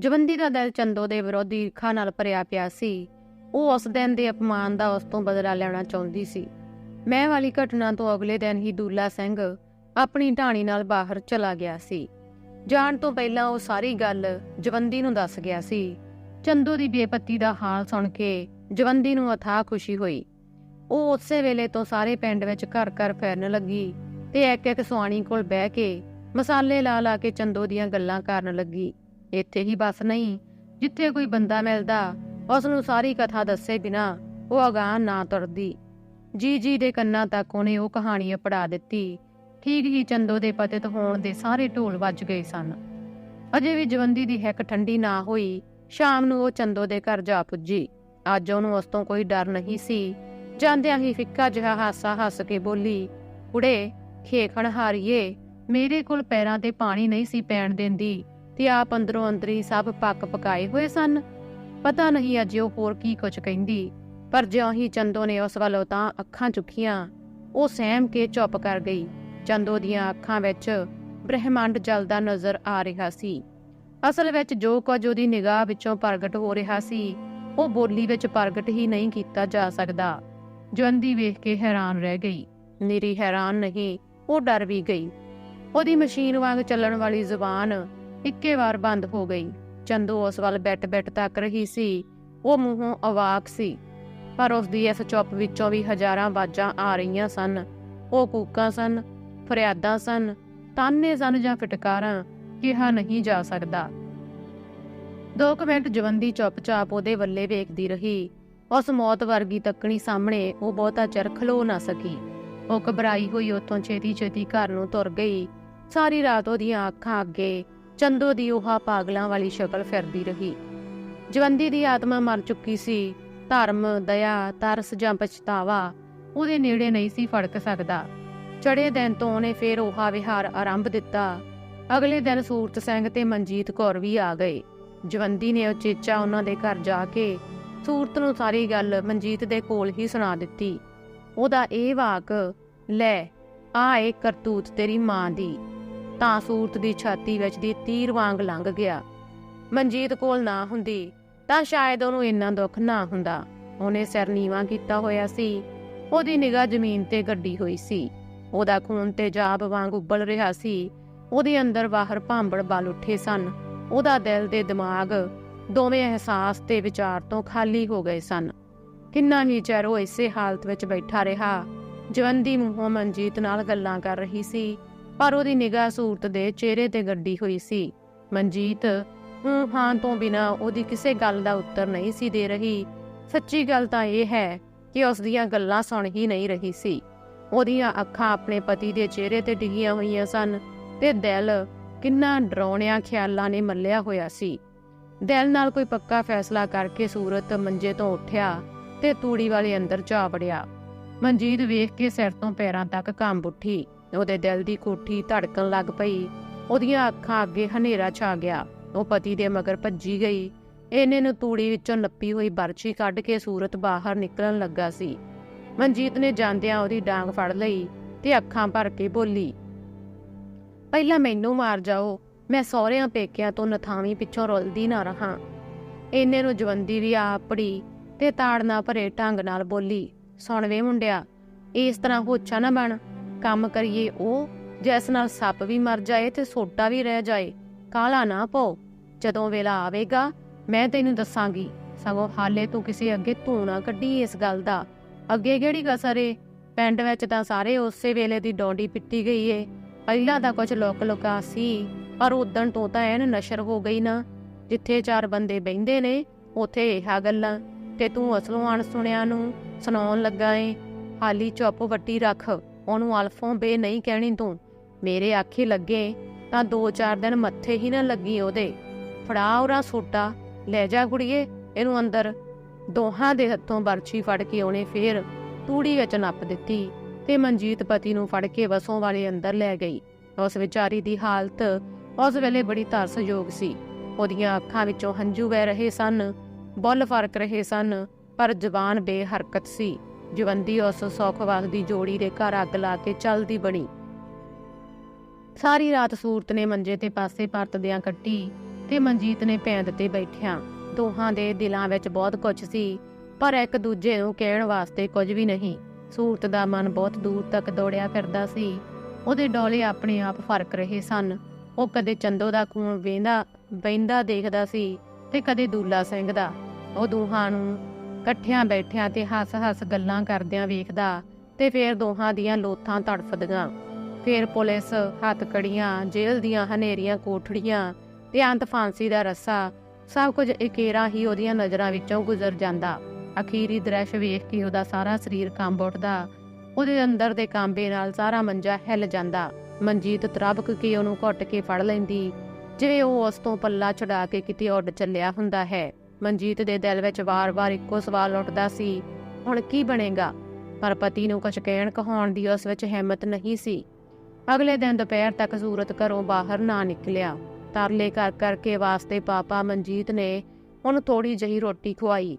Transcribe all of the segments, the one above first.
ਜਵੰਦੀ ਦਾ ਦਿਲ ਚੰਦੋ ਦੇ ਵਿਰੋਧੀ ਈਰਖਾ ਨਾਲ ਭਰਿਆ ਪਿਆ ਸੀ। ਉਹ ਉਸ ਦਿਨ ਦੇ ਅਪਮਾਨ ਦਾ ਉਸ ਤੋਂ ਬਦਲਾ ਲੈਣਾ ਚਾਹੁੰਦੀ ਸੀ। ਮੈਂ ਵਾਲੀ ਘਟਨਾ ਤੋਂ ਅਗਲੇ ਦਿਨ ਹੀ ਦੂਲਾ ਸਿੰਘ ਆਪਣੀ ਢਾਣੀ ਨਾਲ ਬਾਹਰ ਚਲਾ ਗਿਆ ਸੀ। ਜਾਣ ਤੋਂ ਪਹਿਲਾਂ ਉਹ ਸਾਰੀ ਗੱਲ ਜਵੰਦੀ ਨੂੰ ਦੱਸ ਗਿਆ ਸੀ। ਚੰਦੋ ਦੀ ਬੇਪਤੀ ਦਾ ਹਾਲ ਸੁਣ ਕੇ ਜਵੰਦੀ ਨੂੰ ਅਥਾਹ ਖੁਸ਼ੀ ਹੋਈ। ਉਹ ਉਸੇ ਵੇਲੇ ਤੋਂ ਸਾਰੇ ਪਿੰਡ ਵਿੱਚ ਘਰ ਘਰ ਫਿਰਨ ਲੱਗੀ ਤੇ ਇੱਕ ਇੱਕ ਸੁਆਣੀ ਕੋਲ ਬਹਿ ਕੇ ਮਸਾਲੇ ਲਾ ਲਾ ਕੇ ਚੰਦੋ ਦੀਆਂ ਗੱਲਾਂ ਕਰਨ ਲੱਗੀ। ਇੱਥੇ ਹੀ ਬਸ ਨਹੀਂ, ਜਿੱਥੇ ਕੋਈ ਬੰਦਾ ਮਿਲਦਾ ਉਸ ਨੂੰ ਸਾਰੀ ਕਥਾ ਦੱਸੇ ਬਿਨਾ ਉਹ ਅਗਾਹ ਨਾ ਤੁਰਦੀ। ਜੀ ਜੀ ਦੇ ਕੰਨਾਂ ਤੱਕ ਉਹਨੇ ਉਹ ਕਹਾਣੀ ਪੜਾ ਦਿੱਤੀ। ਠੀਕ ਹੀ ਚੰਦੋ ਦੇ ਪਤਿਤ ਹੋਣ ਦੇ ਸਾਰੇ ਢੋਲ ਵੱਜ ਗਏ ਸਨ। ਅਜੇ ਵੀ ਜਵੰਦੀ ਦੀ ਹੈਕ ਠੰਡੀ ਨਾ ਹੋਈ, ਸ਼ਾਮ ਨੂੰ ਉਹ ਚੰਦੋ ਦੇ ਘਰ ਜਾ ਪੁੱਜੀ। ਅੱਜ ਉਹਨੂੰ ਉਸ ਤੋਂ ਕੋਈ ਡਰ ਨਹੀਂ ਸੀ। ਜਾਂਦਿਆਂ ਹੀ ਫਿੱਕਾ ਜਿਹਾ ਹਾਸਾ ਹੱਸ ਕੇ ਬੋਲੀ, ਕੁੜੇ, ਖੇਖਣ ਹਾਰੀਏ, ਮੇਰੇ ਕੋਲ ਪੈਰਾਂ ਤੇ ਪਾਣੀ ਨਹੀਂ ਸੀ ਪੈਣ ਦਿੰਦੀ। ਤੇ ਆਪ ਅੰਦਰੋਂ ਅੰਦਰੀ ਸਭ ਪੱਕ ਪਕਾਏ ਹੋਏ ਸਨ। ਪਤਾ ਨਹੀਂ ਅੱਜ ਉਹ ਹੋਰ ਕੀ ਕੁਝ ਕਹਿੰਦੀ, ਪਰ ਜਿਉਂ ਹੀ ਚੰਦੋ ਨੇ ਉਸ ਵੱਲੋਂ ਤਾਂ ਅੱਖਾਂ ਚੁੱਕੀਆਂ, ਉਹ ਸਹਿਮ ਕੇ ਚੁੱਪ ਕਰ ਗਈ। ਚੰਦੋ ਦੀਆਂ ਅੱਖਾਂ ਵਿੱਚ ਬ੍ਰਹਿਮੰਡ ਜਲਦਾ ਨਜ਼ਰ ਆ ਰਿਹਾ ਸੀ। ਅਸਲ ਵਿੱਚ ਜੋ ਕੁਝ ਉਹਦੀ ਨਿਗਾਹ ਵਿੱਚੋਂ ਪ੍ਰਗਟ ਹੋ ਰਿਹਾ ਸੀ, ਉਹ ਬੋਲੀ ਵਿੱਚ ਪ੍ਰਗਟ ਹੀ ਨਹੀਂ ਕੀਤਾ ਜਾ ਸਕਦਾ। ਜਵੰਦੀ ਵੇਖ ਕੇ ਹੈਰਾਨ ਰਹਿ ਗਈ। ਨੀਰੀ ਹੈਰਾਨ ਨਹੀਂ, ਉਹ ਡਰ ਵੀ ਗਈ। ਉਹਦੀ ਮਸ਼ੀਨ ਵਾਂਗ ਚੱਲਣ ਵਾਲੀ ਜ਼ੁਬਾਨ ਇੱਕੇ ਵਾਰ ਬੰਦ ਹੋ ਗਈ। ਚੰਦੂ ਉਸ ਵੱਲ ਬੈਟ ਬੈਟ ਤੱਕ ਰਹੀ ਸੀ। ਉਹ ਮੂੰਹੋਂ ਅਵਾਕ ਸੀ। ਪਰ ਉਸ ਦੀ ਇਸ ਚੁੱਪ ਵਿੱਚੋਂ ਵੀ ਹਜ਼ਾਰਾਂ ਆਵਾਜ਼ਾਂ ਆ ਰਹੀਆਂ ਸਨ। ਉਹ ਕੂਕਾਂ ਸਨ, ਫਰਿਆਦਾਂ ਸਨ, ਤਾਨੇ ਸਨ ਜਾਂ ਫਟਕਾਰਾਂ, ਕਿਹਾ ਨਹੀਂ ਜਾ ਸਕਦਾ। ਦੋ ਕੁ ਮਿੰਟ ਜਵੰਦੀ ਚੁੱਪਚਾਪ ਉਹਦੇ ਵੱਲੇ ਵੇਖਦੀ ਰਹੀ। ਉਸ ਮੌਤ ਵਰਗੀ ਤੱਕਣੀ ਸਾਹਮਣੇ ਉਹ ਬਹੁਤਾ ਚਿਰ ਖਲੋ ਨਾ ਸਕੀ। ਉਹ ਘਬਰਾਈ ਹੋਈ ਉਤੋਂ ਛੇਤੀ-ਛੇਤੀ ਘਰ ਨੂੰ ਤੁਰ ਗਈ। ਸਾਰੀ ਰਾਤ ਉਹਦੀਆਂ ਅੱਖਾਂ ਅੱਗੇ ਚੰਦੋ ਦੀ ਉਹ ਪਾਗਲਾਂ ਵਾਲੀ ਸ਼ਕਲ ਫਿਰਦੀ ਰਹੀ। ਜਵੰਦੀ ਦੀ ਆਤਮਾ ਮਰ ਚੁੱਕੀ ਸੀ। ਧਰਮ, ਦਇਆ, ਤਰਸ ਜਾਂ ਪਛਤਾਵਾ ਉਹਦੇ ਨੇੜੇ ਨਹੀਂ ਸੀ ਫੜਕ ਸਕਦਾ। ਚੜੇ ਦਿਨ ਤੋਂ ਉਹਨੇ ਫੇਰ ਉਹਾ ਵਿਹਾਰ ਆਰੰਭ ਦਿੱਤਾ। ਅਗਲੇ ਦਿਨ ਸੂਰਤ ਸਿੰਘ ਤੇ ਮਨਜੀਤ ਕੌਰ ਵੀ ਆ ਗਏ। ਜਵੰਦੀ ਨੇ ਉਚੇਚਾ ਉਹਨਾਂ ਦੇ ਘਰ ਜਾ ਕੇ ਸੂਰਤ ਨੂੰ ਸਾਰੀ ਗੱਲ ਮਨਜੀਤ ਦੇ ਕੋਲ ਹੀ ਸੁਣਾ ਦਿੱਤੀ। ਉਹਦਾ ਇਹ ਵਾਕ, ਲੈ, ਆ ਇਹ ਕਰਤੂਤ ਤੇਰੀ ਮਾਂ ਦੀ। ਤਾਂ ਸੂਰਤ ਦੀ ਛਾਤੀ ਵਿੱਚ ਦੀ ਤੀਰ ਵਾਂਗ ਲੰਘ ਗਿਆ। ਮਨਜੀਤ ਕੋਲ ਨਾ ਹੁੰਦੀ, ਤਾਂ ਸ਼ਾਇਦ ਉਹਨੂੰ ਇੰਨਾ ਦੁੱਖ ਨਾ ਹੁੰਦਾ। ਉਹਨੇ ਸਿਰ ਨੀਵਾ ਕੀਤਾ ਹੋਇਆ ਸੀ। ਉਹਦੀ ਨਿਗਾਹ ਜ਼ਮੀਨ ਤੇ ਗੱਡੀ ਹੋਈ ਸੀ। ਉਹਦਾ ਖੂਨ ਤੇਜ਼ਾਬ ਵਾਂਗ ਉੱਬਲ ਰਿਹਾ ਸੀ। ਉਹਦੇ ਅੰਦਰ ਬਾਹਰ ਭਾਂਬੜ ਬਲ ਉੱਠੇ ਸਨ। ਉਹਦਾ ਦਿਲ ਤੇ ਦਿਮਾਗ ਦੋਵੇਂ ਅਹਿਸਾਸ ਤੇ ਵਿਚਾਰ ਤੋਂ ਖਾਲੀ ਹੋ ਗਏ ਸਨ। ਕਿੰਨਾ ਹੀ ਚਿਰ ਉਹ ਇਸੇ ਹਾਲਤ ਵਿੱਚ ਬੈਠਾ ਰਿਹਾ। ਜਵੰਦੀ ਮੂੰਹੋਂ ਮਨਜੀਤ ਨਾਲ ਗੱਲਾਂ ਕਰ ਰਹੀ ਸੀ। ਪਰ ਉਹਦੀ ਨਿਗਾਹ ਸੂਰਤ ਦੇ ਚਿਹਰੇ ਤੇ ਗੱਡੀ ਹੋਈ ਸੀ। ਮਨਜੀਤ, ਹੂੰ, ਹਾਂ ਤੋਂ ਬਿਨਾ ਉਹਦੀ ਕਿਸੇ ਗੱਲ ਦਾ ਉੱਤਰ ਨਹੀਂ ਸੀ ਦੇ ਰਹੀ। ਸੱਚੀ ਗੱਲ ਤਾਂ ਇਹ ਹੈ ਕਿ ਉਸ ਦੀਆਂ ਗੱਲਾਂ ਸੁਣ ਹੀ ਨਹੀਂ ਰਹੀ ਸੀ। ਉਹਦੀਆਂ ਅੱਖਾਂ ਆਪਣੇ ਪਤੀ ਦੇ ਚਿਹਰੇ ਤੇ ਡਿੱਗੀਆਂ ਹੋਈਆਂ ਸਨ ਤੇ ਦਿਲ ਕਿੰਨਾ ਡਰਾਉਣਿਆਂ ਖਿਆਲਾਂ ਨੇ ਮੱਲਿਆ ਹੋਇਆ ਸੀ। ਦਿਲ ਨਾਲ ਕੋਈ ਪੱਕਾ ਫੈਸਲਾ ਕਰਕੇ ਸੂਰਤ ਮੰਜੇ ਤੋਂ ਉੱਠਿਆ ਤੇ ਤੂੜੀ ਵਾਲੇ ਅੰਦਰ ਜਾ ਵੜਿਆ। ਮਨਜੀਤ ਵੇਖ ਕੇ ਸਿਰ ਤੋਂ ਪੈਰਾਂ ਤੱਕ ਕੰਬ ਉੱਠੀ। ਉਹਦੇ ਦਿਲ ਦੀ ਕੋਠੀ ਧੜਕਣ ਲੱਗ ਪਈ। ਉਹਦੀਆਂ ਅੱਖਾਂ ਅੱਗੇ ਹਨੇਰਾ ਛਾ ਗਿਆ। ਉਹ ਪਤੀ ਦੇ ਮਗਰ ਭੱਜੀ ਗਈ। ਇਹਨੇ ਨੂੰ ਤੂੜੀ ਵਿੱਚੋਂ ਨੱਪੀ ਹੋਈ ਬਰਛੀ ਕੱਢ ਕੇ ਸੂਰਤ ਬਾਹਰ ਨਿਕਲਣ ਲੱਗਾ ਸੀ। ਮਨਜੀਤ ਨੇ ਜਾਂਦਿਆਂ ਉਹਦੀ ਡਾਂਗ ਫੜ ਲਈ ਤੇ ਅੱਖਾਂ ਭਰ ਕੇ ਬੋਲੀ, ਪਹਿਲਾਂ ਮੈਨੂੰ ਮਾਰ ਜਾਓ। ਮੈਂ ਸਹੁਰਿਆਂ ਪੇਕਿਆਂ ਤੋਂ ਨਥਾਵੀਂ ਪਿੱਛੋਂ ਰੁਲਦੀ ਨਾ ਰਹਾ। ਇਹਨੇ ਨੂੰ ਜਵੰਦੀ ਵੀ ਆਪੜੀ ਤੇ ਤਾੜਨਾ ਭਰੇ ਢੰਗ ਨਾਲ ਬੋਲੀ, ਸੁਣ ਵੇ ਮੁੰਡਿਆ, ਇਸ ਤਰ੍ਹਾਂ ਹੋਛਾ ਨਾ ਬਣ। ਕੰਮ ਕਰੀਏ ਉਹ, ਜਿਸ ਨਾਲ ਸੱਪ ਵੀ ਮਰ ਜਾਏ ਤੇ ਸੋਟਾ ਵੀ ਰਹਿ ਜਾਏ, ਕਾਲਾ ਨਾ ਪਾਓ। ਜਦੋਂ ਵੇਲਾ ਆਵੇਗਾ, ਮੈਂ ਤੈਨੂੰ ਦੱਸਾਂਗੀ। ਸਗੋਂ ਹਾਲੇ ਤੂੰ ਕਿਸੇ ਅੱਗੇ ਧੂਣਾ ਨਾ ਕੱਢੀ ਇਸ ਗੱਲ ਦਾ। ਅੱਗੇ ਕਿਹੜੀ ਕਸਰ ਏ? ਪਿੰਡ ਵਿੱਚ ਤਾਂ ਸਾਰੇ ਉਸੇ ਵੇਲੇ ਦੀ ਡੋਂਡੀ ਪਿੱਟੀ ਗਈ ਏ। ਪਹਿਲਾਂ ਤਾਂ ਕੁਝ ਲੋਕ ਲੋਕਾ ਸੀ, ਪਰ ਉਦਣ ਤੋਂ ਤਾਂ ਐਨ ਨਸ਼ਰ ਹੋ ਗਈ ਨਾ। ਜਿੱਥੇ ਚਾਰ ਬੰਦੇ ਬੈੰਦੇ ਨੇ, ਉਥੇ ਇਹਾ ਗੱਲਾਂ। ਤੇ ਤੂੰ ਅਸਲੋਂ ਅਣ ਸੁਣਿਆ ਨੂੰ ਸੁਣਾਉਣ ਲੱਗਾ ਏ। ਹਾਲੀ ਚੁੱਪ ਵੱਟੀ ਰੱਖ। ਉਹਨੂੰ ਅਲਫੋਂ ਬੇ ਨਹੀਂ ਕਹਿਣੀ ਤੂੰ। ਮੇਰੇ ਆਖੇ ਲੱਗੇ, ਤਾਂ ਦੋ ਚਾਰ ਦਿਨ ਮੱਥੇ ਹੀ ਨਾ ਲੱਗੀ ਉਹਦੇ। ਫੜਾ ਉਰਾ ਸੋਟਾ, ਲੈ ਜਾ ਕੁੜੀਏ, ਇਹਨੂੰ ਅੰਦਰ। ਦੋਹਾਂ ਦੇ ਹੱਥੋਂ ਬਰਛੀ ਫੜ ਕੇ ਉਹਨੇ ਫੇਰ ਤੂੜੀ ਵਿੱਚ ਨੱਪ ਦਿੱਤੀ ਤੇ ਮਨਜੀਤ ਪਤੀ ਨੂੰ ਫੜ ਕੇ ਵਸੋਂ ਵਾਲੇ ਅੰਦਰ ਲੈ ਗਈ। ਉਸ ਵਿਚਾਰੀ ਦੀ ਹਾਲਤ ਉਸ ਵੇਲੇ ਬੜੀ ਤਰਸਯੋਗ ਸੀ। ਉਹਦੀਆਂ ਅੱਖਾਂ ਵਿੱਚੋਂ ਹੰਝੂ ਵਹਿ ਰਹੇ ਸਨ, ਬੁੱਲ ਫ਼ਰਕ ਰਹੇ ਸਨ, ਪਰ ਜ਼ਬਾਨ ਬੇਹਰਕਤ ਸੀ। ਜਵੰਦੀ ਉਸ ਸੌਖਵਾਸ ਦੀ ਜੋੜੀ ਦੇ ਘਰ ਅੱਗ ਲਾ ਕੇ ਚਲਦੀ ਬਣੀ। ਸਾਰੀ ਰਾਤ ਸੂਰਤ ਨੇ ਮੰਜੇ ਤੇ ਪਾਸੇ ਪਰਤਦਿਆਂ ਕੱਟੀ ਤੇ ਮਨਜੀਤ ਨੇ ਪੈਂਦ ਤੇ ਬੈਠਿਆ। ਦੋਹਾਂ ਦੇ ਦਿਲਾਂ ਵਿੱਚ ਬਹੁਤ ਕੁਝ ਸੀ, ਪਰ ਇੱਕ ਦੂਜੇ ਨੂੰ ਕਹਿਣ ਵਾਸਤੇ ਕੁਝ ਵੀ ਨਹੀਂ। ਸੂਰਤ ਦਾ ਮਨ ਬਹੁਤ ਦੂਰ ਤੱਕ ਦੌੜਿਆ ਫਿਰਦਾ ਸੀ। ਉਹਦੇ ਡੋਲੇ ਆਪਣੇ ਆਪ ਫ਼ਰਕ ਰਹੇ ਸਨ। ਉਹ ਕਦੇ ਚੰਦੋ ਦਾ ਖੂਨ ਵੇਂਦਾ ਬੈਂਦਾ ਦੇਖਦਾ ਸੀ ਤੇ ਕਦੇ ਦੂਲਾ ਸਿੰਘ ਦਾ ਉਹ ਦੋਹਾਂ ਨੂੰ ਇਕੱਠਿਆਂ ਬੈਠਿਆਂ ਤੇ ਹੱਸ-ਹੱਸ ਗੱਲਾਂ ਕਰਦਿਆਂ ਵੇਖਦਾ ਤੇ ਫੇਰ ਦੋਹਾਂ ਦੀਆਂ ਲੋਥਾਂ ਤੜਫਦੀਆਂ। ਫੇਰ ਪੁਲਿਸ ਹੱਥਕੜੀਆਂ, ਜੇਲ੍ਹ ਦੀਆਂ ਹਨੇਰੀਆਂ, ਕੋਠੜੀਆਂ ਤੇ ਅੰਤ ਫਾਂਸੀ ਦਾ ਰੱਸਾ ਸਭ ਕੁਝ ਇਕੇਰਾ ਹੀ ਉਹਦੀਆਂ ਨਜ਼ਰਾਂ ਵਿੱਚੋਂ ਗੁਜ਼ਰ ਜਾਂਦਾ। ਅਖੀਰੀ ਦ੍ਰਿਸ਼ ਵੇਖ ਕੇ ਉਹਦਾ ਸਾਰਾ ਸਰੀਰ ਕੰਬ ਉੱਠਦਾ। ਉਹਦੇ ਅੰਦਰ ਦੇ ਕਾਂਬੇ ਨਾਲ ਸਾਰਾ ਮੰਜਾ ਹਿੱਲ ਜਾਂਦਾ। ਮਨਜੀਤ ਤਰਬਕ ਕੇ ਉਹਨੂੰ ਘੁੱਟ ਕੇ ਫੜ ਲੈਂਦੀ ਜਿਵੇਂ ਉਹ ਉਸ ਤੋਂ ਪੱਲਾ ਛੁਡਾ ਕੇ ਕਿਤੇ ਉੱਡ ਚੱਲਿਆ ਹੁੰਦਾ ਹੈ। ਮਨਜੀਤ ਦੇ ਦਿਲ ਵਿੱਚ ਵਾਰ-ਵਾਰ ਇੱਕੋ ਸਵਾਲ ਉੱਠਦਾ ਸੀ, ਹੁਣ ਕੀ ਬਣੇਗਾ? ਪਰ ਪਤੀ ਨੂੰ ਕੁਝ ਕਹਿਣ ਕਹਾਉਣ ਦੀ ਉਸ ਵਿੱਚ ਹਿੰਮਤ ਨਹੀਂ ਸੀ। ਅਗਲੇ ਦਿਨ ਦੁਪਹਿਰ ਤੱਕ ਸੂਰਤ ਘਰੋਂ ਬਾਹਰ ਨਾ ਨਿਕਲਿਆ। ਤਰਲੇ ਕਰ ਕਰਕੇ ਵਾਸਤੇ ਪਾਪਾ ਮਨਜੀਤ ਨੇ ਉਹਨੂੰ ਥੋੜੀ ਜਹੀ ਰੋਟੀ ਖਵਾਈ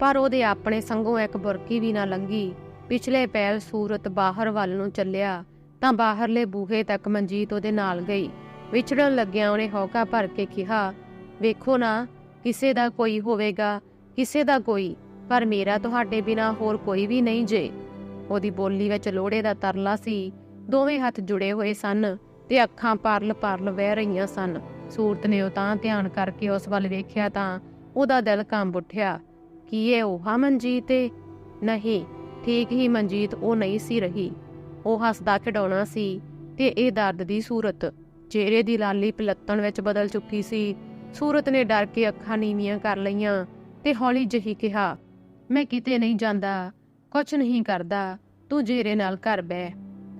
ਪਰ ਉਹਦੇ ਆਪਣੇ ਸੰਗੋਂ ਇੱਕ ਬੁਰਕੀ ਵੀ ਨਾ ਲੰਗੀ ਪਿਛਲੇ ਪੈਲ ਸੂਰਤ ਬਾਹਰ ਵੱਲ ਨੂੰ ਚੱਲਿਆ, ਤਾਂ ਬਾਹਰਲੇ ਬੂਹੇ ਤੱਕ ਮਨਜੀਤ ਉਹਦੇ ਨਾਲ ਗਈ। ਵਿਛੜਨ ਲੱਗਿਆ ਉਹਨੇ ਹੌਕਾ ਭਰ ਕੇ ਕਿਹਾ, ਵੇਖੋ ਨਾ ਕਿਸੇ ਦਾ ਕੋਈ ਹੋਵੇਗਾ, ਕਿਸੇ ਦਾ ਕੋਈ, ਪਰ ਮੇਰਾ ਤੁਹਾਡੇ ਬਿਨਾ ਹੋਰ ਕੋਈ ਵੀ ਨਹੀਂ ਜੇ। ਉਹਦੀ ਬੋਲੀ ਵਿੱਚ ਲੋੜੇ ਦਾ ਤਰਲਾ ਸੀ। ਦੋਵੇਂ ਹੱਥ ਜੁੜੇ ਹੋਏ ਸਨ ਤੇ ਅੱਖਾਂ ਪਰਲ ਪਰਲ ਵਹਿ ਰਹੀਆਂ ਸਨ। ਸੂਰਤ ਨੇ ਉਹ ਤਾਂ ਧਿਆਨ ਕਰਕੇ ਉਸ ਵੱਲ ਵੇਖਿਆ ਤਾਂ ਉਹਦਾ ਦਿਲ ਕੰਬ ਉੱਠਿਆ। ਕੀ ਇਹ ਉਹ ਆ ਮਨਜੀਤ? ਏ ਨਹੀਂ, ਠੀਕ ਹੀ ਮਨਜੀਤ ਉਹ ਨਹੀਂ ਸੀ ਰਹੀ। ਉਹ ਹੱਸਦਾ ਖਿਡਾਉਣਾ ਸੀ ਤੇ ਇਹ ਦਰਦ ਦੀ ਸੂਰਤ, ਚਿਹਰੇ ਦੀ ਲਾਲੀ ਪਲੱਤਣ ਵਿੱਚ ਬਦਲ ਚੁੱਕੀ ਸੀ। ਸੂਰਤ ਨੇ ਡਰ ਕੇ ਅੱਖਾਂ ਨੀਵੀਆਂ ਕਰ ਲਈਆਂ ਤੇ ਹੌਲੀ ਜਿਹੀ ਕਿਹਾ, ਮੈਂ ਕਿਤੇ ਨਹੀਂ ਜਾਂਦਾ ਕੁਝ ਨਹੀਂ ਕਰਦਾ, ਤੂੰ ਜੇਰੇ ਨਾਲ ਘਰ ਬਹਿ।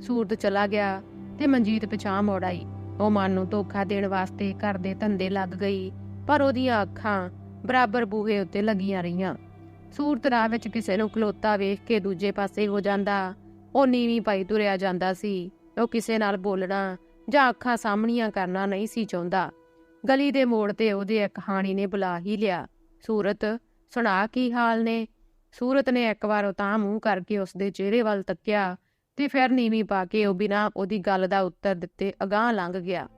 ਸੂਰਤ ਚਲਾ ਗਿਆ ਤੇ ਮਨਜੀਤ ਪਿਛਾਂ ਮੋੜ ਆਈ। ਉਹ ਮਨ ਨੂੰ ਧੋਖਾ ਦੇਣ ਵਾਸਤੇ ਘਰ ਦੇ ਧੰਦੇ ਲੱਗ ਗਈ, ਪਰ ਉਹਦੀਆਂ ਅੱਖਾਂ ਬਰਾਬਰ ਬੂਹੇ ਉੱਤੇ ਲੱਗੀਆਂ ਰਹੀਆਂ। ਸੂਰਤ ਰਾਹ ਵਿੱਚ ਕਿਸੇ ਨੂੰ ਖਲੋਤਾ ਵੇਖ ਕੇ ਦੂਜੇ ਪਾਸੇ ਹੋ ਜਾਂਦਾ। ਉਹ ਨੀਵੀਂ ਪਾਈ ਤੁਰਿਆ ਜਾਂਦਾ ਸੀ। ਉਹ ਕਿਸੇ ਨਾਲ ਬੋਲਣਾ ਜਾਂ ਅੱਖਾਂ ਸਾਹਮਣੀਆਂ ਕਰਨਾ ਨਹੀਂ ਸੀ ਚਾਹੁੰਦਾ। ਗਲੀ ਦੇ ਮੋੜ ਤੇ ਉਹਦੇ ਇੱਕ ਹਾਣੀ ਨੇ ਬੁਲਾ ਹੀ ਲਿਆ। ਸੂਰਤ, ਸੁਣਾ ਕੀ ਹਾਲ ਨੇ? ਸੂਰਤ ਨੇ ਇੱਕ ਵਾਰ ਉਤਾਂ ਮੂੰਹ ਕਰਕੇ ਉਸਦੇ ਚਿਹਰੇ ਵੱਲ ਤੱਕਿਆ ਤੇ ਫਿਰ ਨੀਵੀਂ ਪਾ ਕੇ ਉਹ ਬਿਨਾਂ ਉਹਦੀ ਗੱਲ ਦਾ ਉੱਤਰ ਦਿੱਤੇ ਅਗਾਹ ਲੰਘ ਗਿਆ।